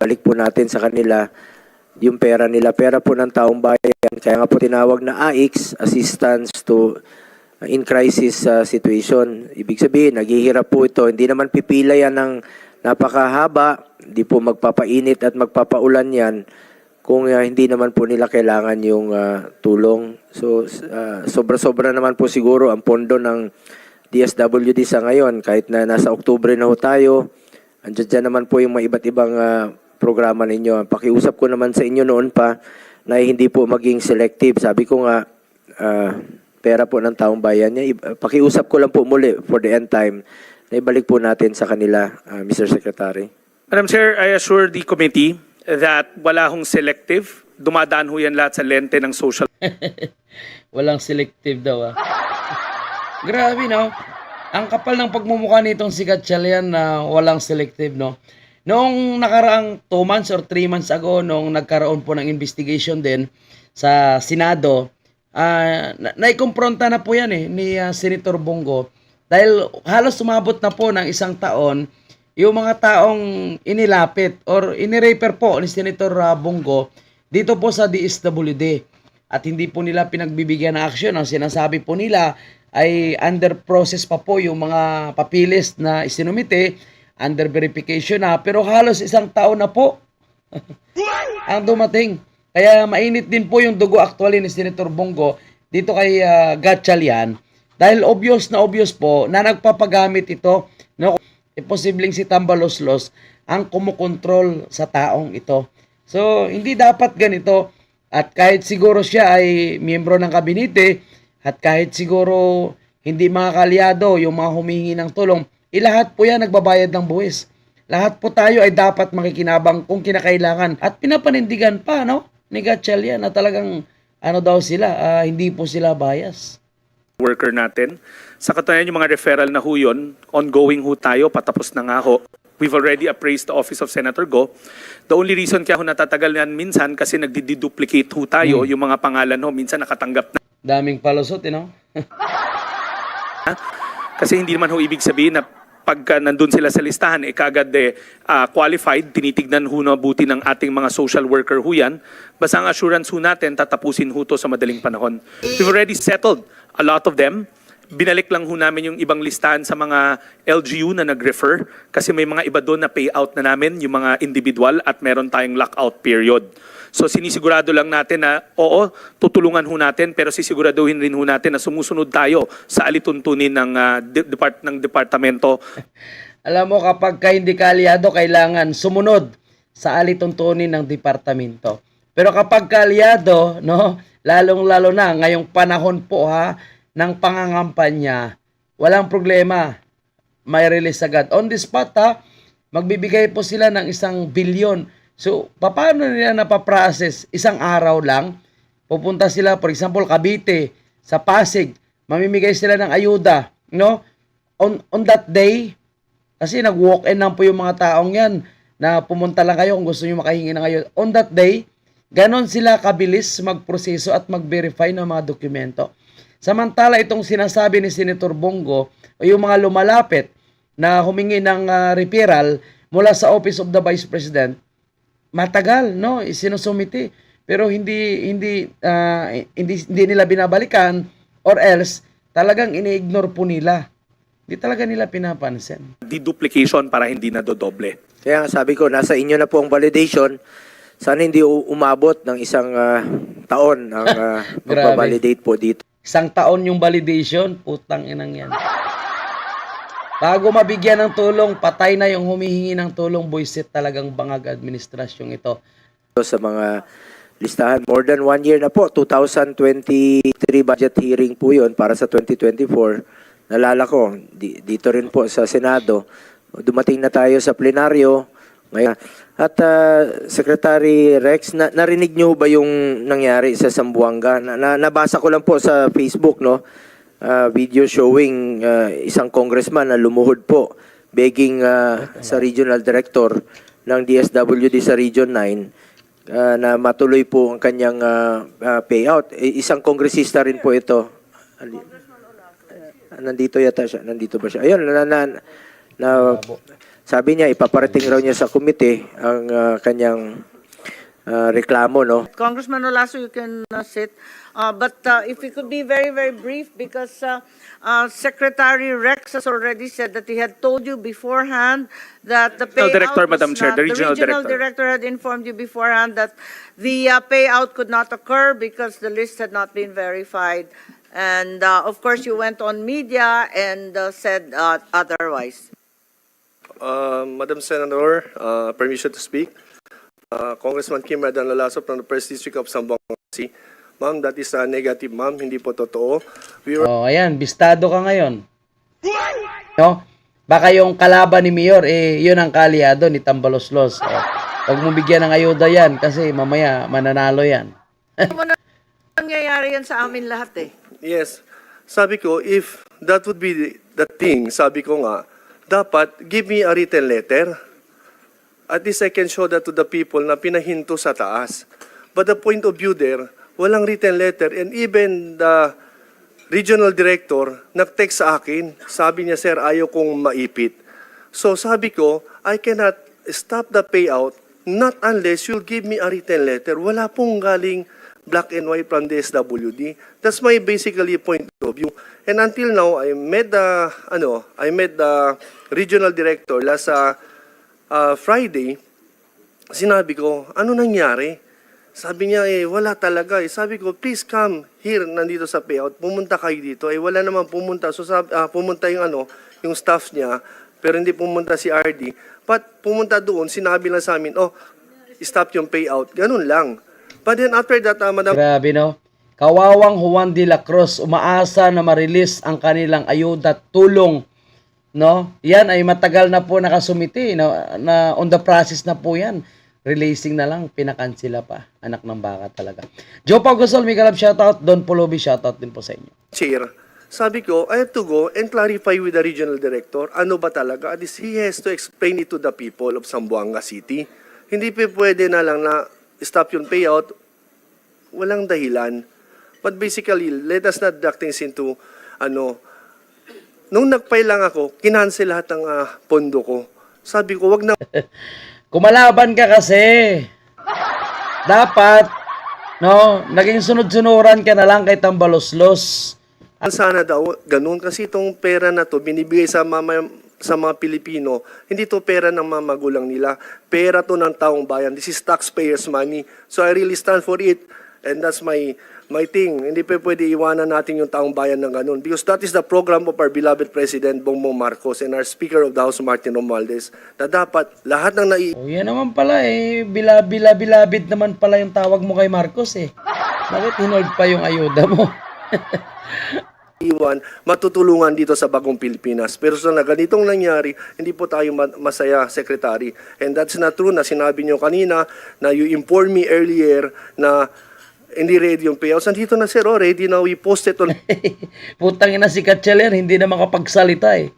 balik po natin sa kanila yung pera nila, pera po ng taong bayan. Kaya nga po tinawag na AIX, Assistance to uh, in Crisis uh, Situation. Ibig sabihin, naghihirap po ito. Hindi naman pipila yan ng napakahaba, hindi po magpapainit at magpapaulan yan kung uh, hindi naman po nila kailangan yung uh, tulong. So, uh, sobra-sobra naman po siguro ang pondo ng DSWD sa ngayon. Kahit na nasa Oktubre na ho tayo, andyan dyan naman po yung mga iba't ibang uh, programa ninyo. Pakiusap ko naman sa inyo noon pa na hindi po maging selective. Sabi ko nga, uh, pera po ng taong bayan niya. Pakiusap ko lang po muli for the end time na ibalik po natin sa kanila, uh, Mr. Secretary. Madam Chair, I assure the committee that wala hong selective. Dumadaan ho yan lahat sa lente ng social Walang selective daw ah. Grabe no. Ang kapal ng pagmumukha nitong si Gatchalian na walang selective no. Noong nakaraang 2 months or 3 months ago, nung nagkaroon po ng investigation din sa Senado, ah na- naikumpronta na po yan eh ni ah, Senator Bongo. Dahil halos sumabot na po ng isang taon yung mga taong inilapit or inirefer po ni Senator ah, Bongo dito po sa DSWD at hindi po nila pinagbibigyan ng aksyon. Ang sinasabi po nila ay under process pa po yung mga papilis na isinumite, under verification na, pero halos isang taon na po ang dumating. Kaya mainit din po yung dugo actually ni Senator Bongo dito kay uh, Gatchalian dahil obvious na obvious po na nagpapagamit ito no eh, posibleng si Tambaloslos ang kumukontrol sa taong ito. So hindi dapat ganito at kahit siguro siya ay miyembro ng kabinete at kahit siguro hindi mga kalyado yung mga humingi ng tulong, ilahat po yan nagbabayad ng buwis. Lahat po tayo ay dapat makikinabang kung kinakailangan at pinapanindigan pa no ni Gatchalian na talagang ano daw sila, ah, hindi po sila bias. worker natin. Sa katunayan, yung mga referral na ho yun, ongoing ho tayo, patapos na nga ho. We've already appraised the office of Senator Go. The only reason kaya ho natatagal yan minsan kasi nagdi-duplicate ho tayo, yung mga pangalan ho, minsan nakatanggap na. Daming palusot, you know? Kasi hindi naman ho ibig sabihin na pagka nandun sila sa listahan, eh kagad eh, ah, qualified, tinitignan ho na buti ng ating mga social worker ho yan. Basta ang assurance ho natin, tatapusin ho to sa madaling panahon. We've already settled a lot of them. Binalik lang ho namin yung ibang listahan sa mga LGU na nag-refer kasi may mga iba doon na payout na namin, yung mga individual at meron tayong lockout period. So sinisigurado lang natin na oo, tutulungan ho natin pero sisiguraduhin rin ho natin na sumusunod tayo sa alituntunin ng de- depart ng departamento Alam mo, kapag ka hindi ka aliado, kailangan sumunod sa alituntunin ng departamento. Pero kapag ka aliado, no, lalong-lalo na ngayong panahon po ha, ng pangangampanya, walang problema. May release agad. On the spot ha, magbibigay po sila ng isang bilyon. So, paano nila napaprocess? Isang araw lang, pupunta sila, for example, Cavite, sa Pasig, mamimigay sila ng ayuda, no? On, on that day, kasi nag-walk-in lang po yung mga taong yan na pumunta lang kayo kung gusto nyo makahingi ng ayuda. On that day, ganon sila kabilis magproseso at mag-verify ng mga dokumento. Samantala itong sinasabi ni Senator Bongo o yung mga lumalapit na humingi ng ah, referral mula sa Office of the Vice President, matagal, no? Isinusumiti. Pero hindi hindi ah, hindi hindi nila binabalikan or else talagang ini-ignore po nila. Hindi talaga nila pinapansin. deduplication para hindi na dodoble. Kaya nga sabi ko, nasa inyo na po ang validation. Sana hindi umabot ng isang ah, taon ang uh, Grabe. validate po dito. Isang taon yung validation, putang inang yan. Bago mabigyan ng tulong, patay na yung humihingi ng tulong, boyset talagang bangag administrasyong ito. sa mga listahan. More than one year na po, 2023 budget hearing po yun para sa 2024. Nalala ko, di- dito rin po sa Senado, dumating na tayo sa plenaryo. Ngayon, at ah, Secretary Rex, na, narinig niyo ba yung nangyari sa Sambuanga? Na, na- nabasa ko lang po sa Facebook, no? Ah, video showing ah, isang congressman na lumuhod po begging ah, sa regional director ng DSWD sa Region 9 ah, na matuloy po ang kanyang ah, ah, payout. Eh, isang kongresista rin po ito. Nandito yata siya. Nandito ba siya? Ayun, na, na, na, sabi niya ipaparating raw niya sa komite ang ah, kanyang ah, reklamo no. Congressman Olaso, you can uh, sit. Uh, But uh, if we could be very, very brief, because uh, uh, Secretary Rex has already said that he had told you beforehand that the payout Director, was Madam Chair, not- the regional regional director. director had informed you beforehand that the uh, payout could not occur because the list had not been verified. And uh, of course, you went on media and uh, said uh, otherwise. Uh, Madam Senator, uh, permission to speak. Uh, Congressman Kim Radan Lalaso from the First District of Zamboanga City. Ma'am, that is a negative, ma'am. Hindi po totoo. We were Oh, ayan, bistado ka ngayon. No? Baka yung kalaban ni Mayor, eh, yun ang kalyado ni Tambaloslos. Oh, huwag mo bigyan ng ayuda yan kasi mamaya mananalo yan. Nangyayari yan sa amin lahat eh. Yes. Sabi ko, if that would be the, the thing, sabi ko nga, dapat give me a written letter. At least I can show that to the people na pinahinto sa taas. But the point of view there, walang written letter. And even the regional director, nag-text sa akin, sabi niya, sir, ayaw kong maipit. So sabi ko, I cannot stop the payout not unless you'll give me a written letter. Wala pong galing black and white from the SWD. That's my basically point of view. And until now, I met the, ano, I met the regional director last uh, uh, Friday. Sinabi ko, ano nangyari? Sabi niya, eh, wala talaga. Eh. Sabi ko, please come here, nandito sa payout. Pumunta kayo dito. Eh, wala naman pumunta. So, sabi, ah, pumunta yung, ano, yung staff niya, pero hindi pumunta si RD. But pumunta doon, sinabi lang sa amin, oh, stop yung payout. Ganun lang. But then after that, ah, Madam Grabe, no? Kawawang Juan de la Cruz, umaasa na ma-release ang kanilang ayuda at tulong. No? Yan ay matagal na po nakasumiti. No? Na on the process na po yan. Releasing na lang, pinakansila pa. Anak ng baka talaga. Joe Pagosol, Miguel shoutout. Don Polobi, shoutout din po sa inyo. chair, sabi ko, I have to go and clarify with the regional director, ano ba talaga? At least he has to explain it to the people of Zamboanga City. Hindi pa pwede na lang na stop yung payout, walang dahilan. But basically, let us not duck things into, ano, nung nagpay lang ako, kinansel lahat ng ah, pondo ko. Sabi ko, wag na Kumalaban ka kasi. Dapat, no, naging sunod-sunuran ka na lang kay Tambaloslos. sana daw ganun kasi itong pera na to binibigay sa mama sa mga Pilipino, hindi to pera ng mga magulang nila. Pera to ng taong bayan. This is taxpayers' money. So I really stand for it. And that's my my thing. Hindi pa pwede iwanan natin yung taong bayan ng ganun. Because that is the program of our beloved President Bongbong Marcos and our Speaker of the House, Martin Romualdez, na dapat lahat ng nai O yan naman pala eh, bila-bila-bilabid naman pala yung tawag mo kay Marcos eh. Bakit hinold pa yung ayuda mo? iwan, matutulungan dito sa bagong Pilipinas. Pero sa na ganitong nangyari, hindi po tayo ma- masaya, Secretary. And that's not true na sinabi nyo kanina na you informed me earlier na hindi ready yung payouts. Nandito na sir, oh, ready na we posted on Putang ina si Katchalian, hindi na makapagsalita eh.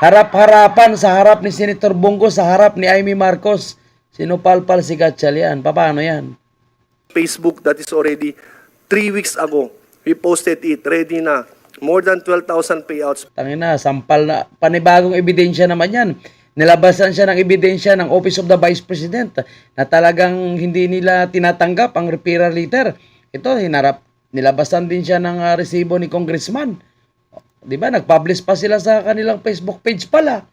Harap-harapan sa harap ni Senator Bongo, sa harap ni Amy Marcos. Sinupalpal si Katchalian. Paano yan? Facebook that is already three weeks ago. We posted it, ready na. More than 12,000 payouts. Tangina, sampal na. Panibagong ebidensya naman yan. Nilabasan siya ng ebidensya ng Office of the Vice President na talagang hindi nila tinatanggap ang referral letter. Ito, hinarap, nilabasan din siya ng ah, resibo ni Congressman. Di ba? Nag-publish pa sila sa kanilang Facebook page pala.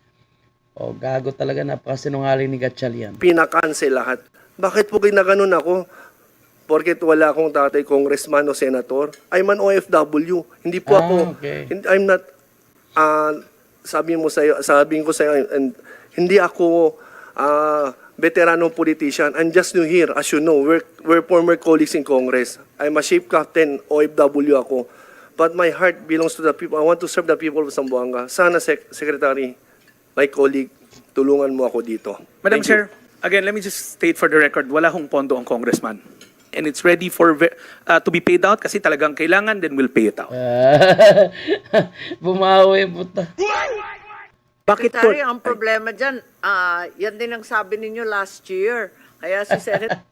O, gago talaga napakasinungaling ni Gatchalian. pinakansel lahat. Bakit po ginaganon ako? Porket wala akong tatay congressman o senator. I'm an OFW. Hindi po Ah, ako, okay. I'm not, uh, sabi mo sa'yo, sabihin ko sa'yo, and, hindi ako uh, veteranong politician. I'm just new here. As you know, we're, we're former colleagues in Congress. I'm a ship captain, OFW ako. But my heart belongs to the people. I want to serve the people of Zamboanga. Sana, Sec- Secretary, my colleague, tulungan mo ako dito. Madam Thank you. Chair, again, let me just state for the record, wala hong pondo ang congressman. And it's ready for uh, to be paid out kasi talagang kailangan, then we'll pay it out. Bumawi, puta. Bakit po? Secretary, ang problema dyan, ah, yan din ang sabi ninyo last year. Kaya si Senate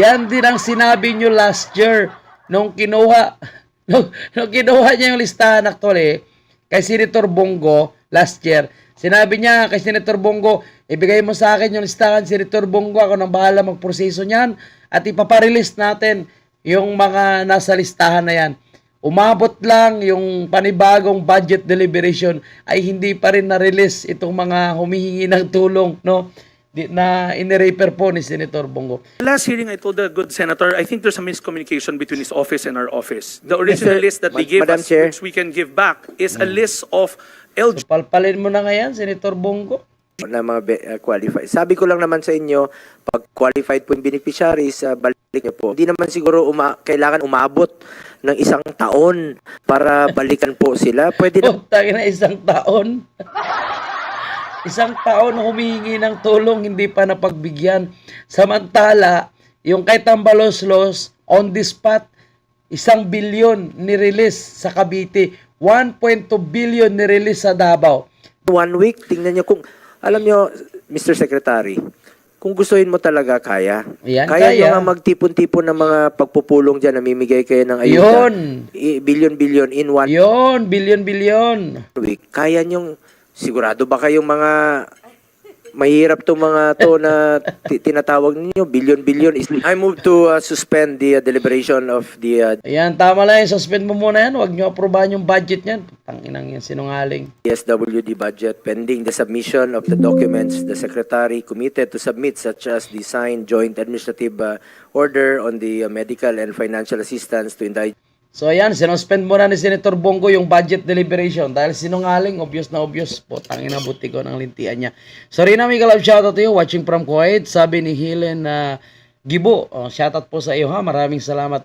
Yan din ang sinabi nyo last year nung kinuha nung, nung kinuha niya yung listahan actually kay Senator Bongo last year. Sinabi niya kay Senator Bongo, ibigay mo sa akin yung listahan, Senator Bongo, ako nang bahala magproseso niyan at ipaparelease natin yung mga nasa listahan na yan. Umabot lang yung panibagong budget deliberation ay hindi pa rin na-release itong mga humihingi ng tulong no na inirefer po ni Senator Bongo. Last hearing, I told the good senator, I think there's a miscommunication between his office and our office. The original Mr. list that they gave Madam us, Chair. which we can give back, is a list of LG So, palpalin mo na ngayon, Senator Bongo. Na mga be- uh, qualified. Sabi ko lang naman sa inyo, pag qualified po yung beneficiaries, uh, balik niyo po. Hindi naman siguro uma- kailangan umabot ng isang taon para balikan po sila. Pwede na Oh, na isang taon. isang taon humihingi ng tulong, hindi pa napagbigyan. Samantala, yung kay Tambaloslos, on the spot, isang bilyon ni-release sa Cavite, 1.2 billion ni-release sa Davao. one week, tingnan nyo kung, alam nyo, Mr. Secretary, kung gustuhin mo talaga, kaya. Yan, kaya nyo kaya. nga magtipon-tipon ng mga pagpupulong dyan, namimigay kayo ng ayuda. Yun. Billion-billion in one Yon, bilyon-bilyon. week. Kaya nyong, sigurado ba kayong mga mahirap to mga to na ti- tinatawag ninyo, billion-billion. is- I move to uh, suspend the uh, deliberation of the uh, Ayan, tama lang yan. Suspend mo muna yan. Huwag nyo aprobahan yung budget niyan. Tanginang yan, sinungaling. SWD budget pending the submission of the documents the Secretary committed to submit such as the signed joint administrative uh, order on the uh, medical and financial assistance to indigent So ayan, sinuspend muna ni Senator Bongo yung budget deliberation dahil sinungaling, obvious na obvious. Po, tangin na buti ko ng lintian niya. So Rina, may kalab shoutout to you, watching from Kuwait, sabi ni Helen na Gibo, oh, shoutout po sa iyo ha, maraming salamat.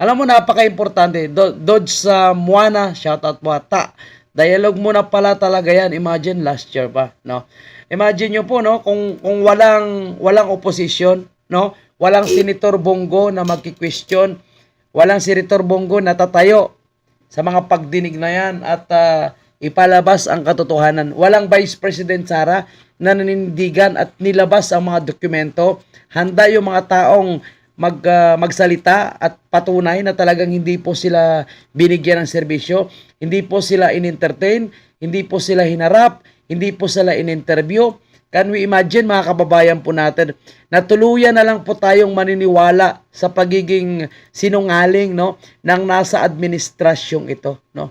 Alam mo, napaka-importante, Do- Dodge sa Muana, shoutout po. Ta. Dialogue mo na pala talaga yan, imagine last year pa, no? Imagine nyo po, no, kung, kung walang, walang opposition, no, walang Senator Bongo na magki-question, walang Senator Bongo na tatayo sa mga pagdinig na yan at ah, ipalabas ang katotohanan. Walang Vice President Sara na nanindigan at nilabas ang mga dokumento. Handa yung mga taong mag, ah, magsalita at patunay na talagang hindi po sila binigyan ng serbisyo, hindi po sila in-entertain, hindi po sila hinarap, hindi po sila in-interview. Can we imagine mga kababayan po natin na tuluyan na lang po tayong maniniwala sa pagiging sinungaling no ng nasa administrasyong ito no